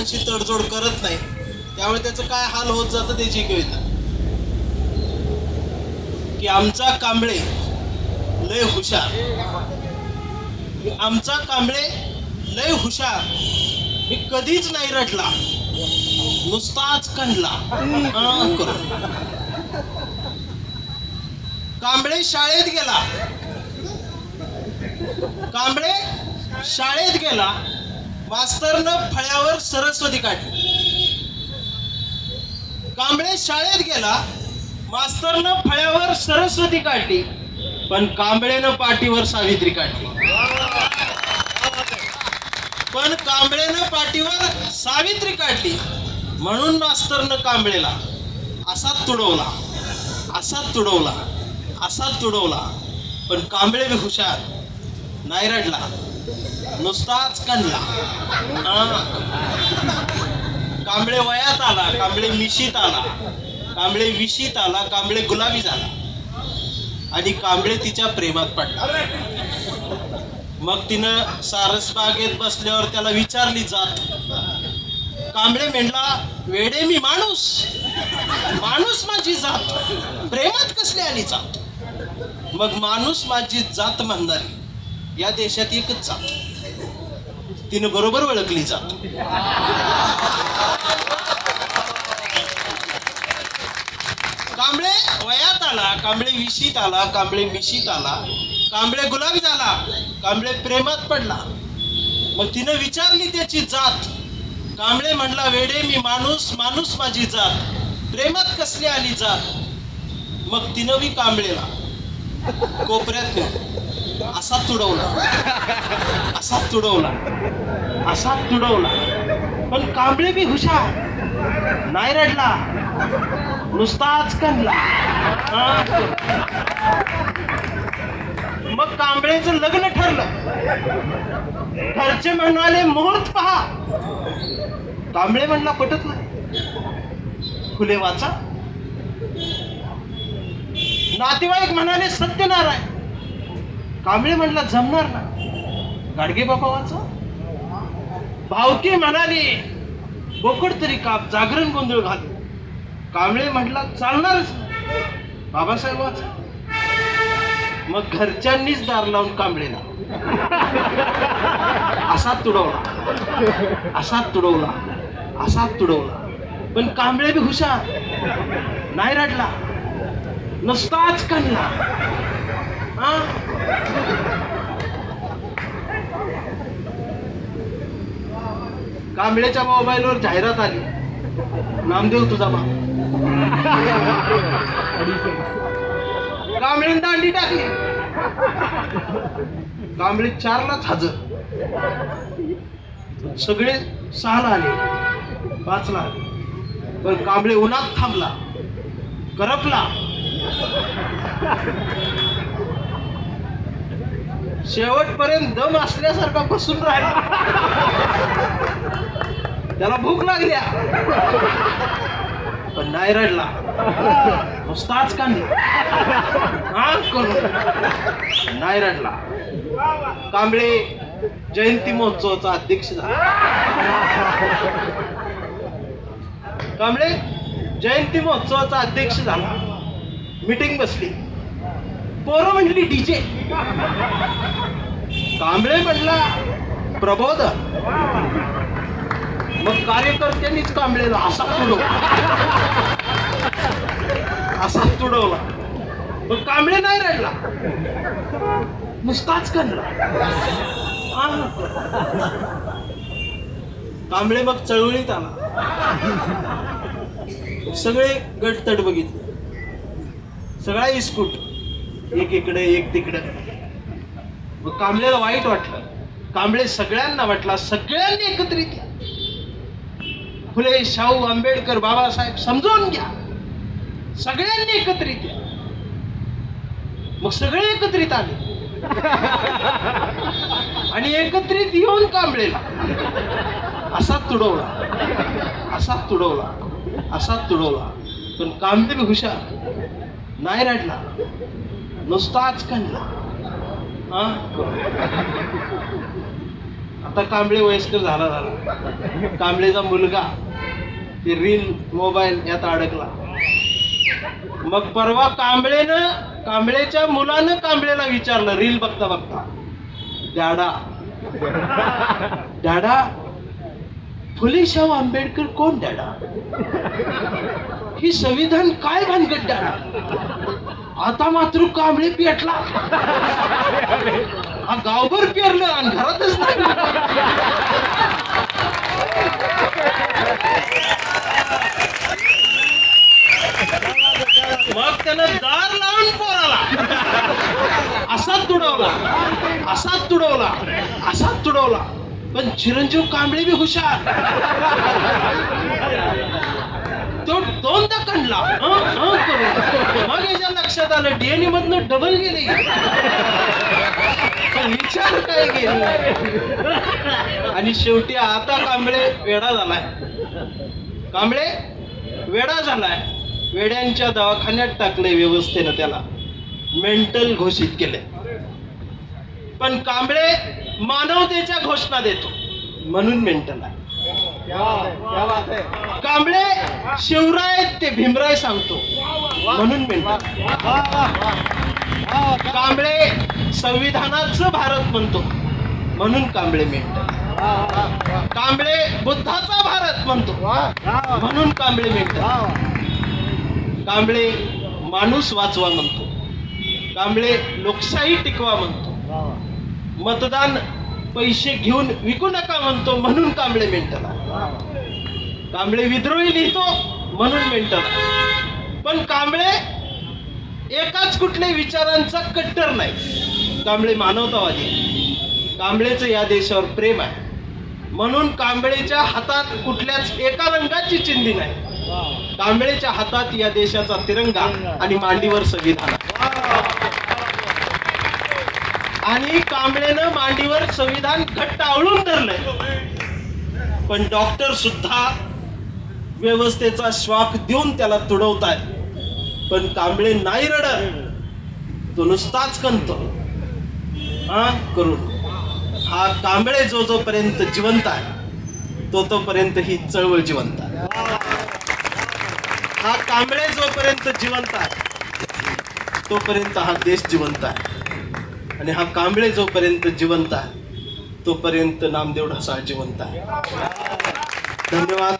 लोकांशी तडजोड करत नाही. त्यामुळे त्याचं काय हाल होत जातं त्याची कविता की आमचा कांबळे लय हुशार. आमचा कांबळे लय हुशार. मी कधीच नाही रटला नुसताच कंडला. कांबळे शाळेत गेला. कांबळे शाळेत गेला. मास्तरनं फळ्यावर सरस्वती काढली. कांबळे शाळेत गेला मास्तरनं फळ्यावर सरस्वती काढली पण कांबळेनं पाठीवर सावित्री काढली. पण कांबळेनं पाठीवर सावित्री काढली म्हणून मास्तरनं कांबळेला असा तुडवला असा तुडवला असा तुडवला. पण कांबळे बी हुशार नाही रडला नुसताच कणला कांबळे वयात आला कांबळे मिशीत आला कांबळे विशीत आला कांबळे गुलाबी झाला. आणि कांबळे तिच्या प्रेमात पडला. मग तिनं सारसबागेत बसल्यावर त्याला विचारली जात कांबळे म्हणला वेडे मी माणूस. माणूस माझी जात. प्रेमात कसली आली जात? मग माणूस माझी जात म्हणणारी या देशात एकच जात. तिनं बरोबर ओळखली जात. कांबळे वयात आला कांबळे विशीत आला कांबळे मिशीत आला कांबळे गुलाब झाला कांबळे प्रेमात पडला. मग तिनं विचारली त्याची जात. कांबळे म्हणला वेडे मी माणूस माणूस माझी जात. प्रेमात कसली आली जात? मग तिनं बी कांबळेला. कोपऱ्यात असाच असा तुडवला. असा तुडवला. असा तुडवला. पण कांबळे बी हुशार. नाही रडला. नुसताच कणला हा. मग कांबळेचं लग्न ठरलं. घरचे म्हणाले मुहूर्त पहा. कांबळे म्हणला पटत नाही. फुले वाचा. नातेवाईक म्हणाले सत्यनारायण. कांबळे म्हणला जमणार ना? गाडगे बाबा वाचा भावके म्हणाली बोकड तरी काप जागरण गोंधळ घाल. कांबळे म्हटला चालणारच बाबासाहेब वाचा मग घरच्यांनीच दार लावून कांबळेला असा तुडवला. असा तुडवला. असा तुडवला. पण कांबळे बी हुशार. नाही रडला. नुसताच कणला. हा कांबळेच्या मोबाईलवर जाहिरात आली. नामदेव तुझा बा कांबळे दांडी टाकली. कांबळे चारलाच हजर. सगळे सहाला आले. पाचला आले. पण कांबळे उन्हात थांबला. करपला. शेवटपर्यंत दम असल्यासारखा बसून राहिला. त्याला भूक लागल्या पण नाही रडला. नुसताच कांदी हा करून नाही रडला. कांबळे जयंती महोत्सवाचा अध्यक्ष झाला. कांबळे जयंती महोत्सवाचा अध्यक्ष झाला. मीटिंग बसली. पोरं म्हटली डीजे. कांबळे म्हणला प्रबोध. मग कार्यकर्त्यांनीच कांबळेला असा तुडवला. असा तुडवला. मग कांबळे नाही रडला. नुसताच कनला हा. कांबळे मग चळवळीत आला. सगळे गटतट बघितले. सगळा इस्कूट. एक इकडे एक तिकडे. मग कांबळेला वाईट वाटलं. कांबळे सगळ्यांना वाटला सगळ्यांनी एकत्रित या. फुले शाहू आंबेडकर बाबासाहेब समजून घ्या. सगळ्यांनी एकत्रित या. मग सगळे एकत्रित आले. आणि एकत्रित येऊन कांबळेला. असा तुडवला. असा तुडवला. असा तुडवला. पण कांबळे हुशार. नाही रडला. नुसताच हा आता कांबळे वयस्कर झाला झाला. कांबळेचा मुलगा ते रील मोबाईल यात अडकला. मग परवा कांबळेनं कांबळेच्या मुलानं कांबळेला विचारलं रील बघता बघता डॅडा डॅडा फुले आंबेडकर कोण डॅडा ही संविधान काय भानगड डॅडा आता मात्र कांबळे पेटला. हा गावभर पेरलं आणि घरातच नाही. मग त्यानं दार लावून पोराला. असाच तुडवला. असाच तुडवला. असाच तुडवला. पण चिरंजीव कांबळे बी हुशार. तो दोनदा कंडला मग याच्या लक्षात आलं डीएनए मधनं डबल गेले. पण विचार काय गेले? आणि शेवटी आता कांबळे वेडा झालाय. कांबळे वेडा झालाय. वेड्यांच्या दवाखान्यात टाकले व्यवस्थेनं त्याला. मेंटल घोषित केले पण कांबळे मानवतेच्या घोषणा देतो. म्हणून मेंटल आहे. कांबळे शिवराय ते भीमराय सांगतो. म्हणून मेंटल कांबळे संविधानाचं भारत म्हणतो. म्हणून कांबळे मेंटल कांबळे बुद्धाचा भारत म्हणतो. म्हणून कांबळे मेंटल कांबळे माणूस वाचवा म्हणतो. कांबळे लोकशाही टिकवा म्हणतो. मतदान पैसे घेऊन विकू नका म्हणतो म्हणून कांबळे मेंटला. कांबळे विद्रोही लिहितो म्हणून मेंटला. पण कांबळे एकाच कुठल्या विचारांचा कट्टर नाही. कांबळे मानवतावादी कांबळेचं या देशावर प्रेम आहे. म्हणून कांबळेच्या हातात कुठल्याच एका रंगाची चिंधी नाही. कांबळेच्या हातात या देशाचा तिरंगा आणि मांडीवर संविधान आहे. आणि कांबळेनं मांडीवर संविधान घट्ट आवळून धरलंय. पण डॉक्टर सुद्धा व्यवस्थेचा श्वास देऊन त्याला तुडवतायत पण कांबळे नाही रडत. तो नुसताच कंत. हा करून हा कांबळे जो जोपर्यंत जिवंत आहे तो तोपर्यंत ही चळवळ जिवंत आहे. हा कांबळे जोपर्यंत जिवंत आहे तोपर्यंत हा देश जिवंत आहे. आणि हा कांबळे जोपर्यंत जिवंत आहे तोपर्यंत नामदेव ढसाळ जिवंत आहे. धन्यवाद.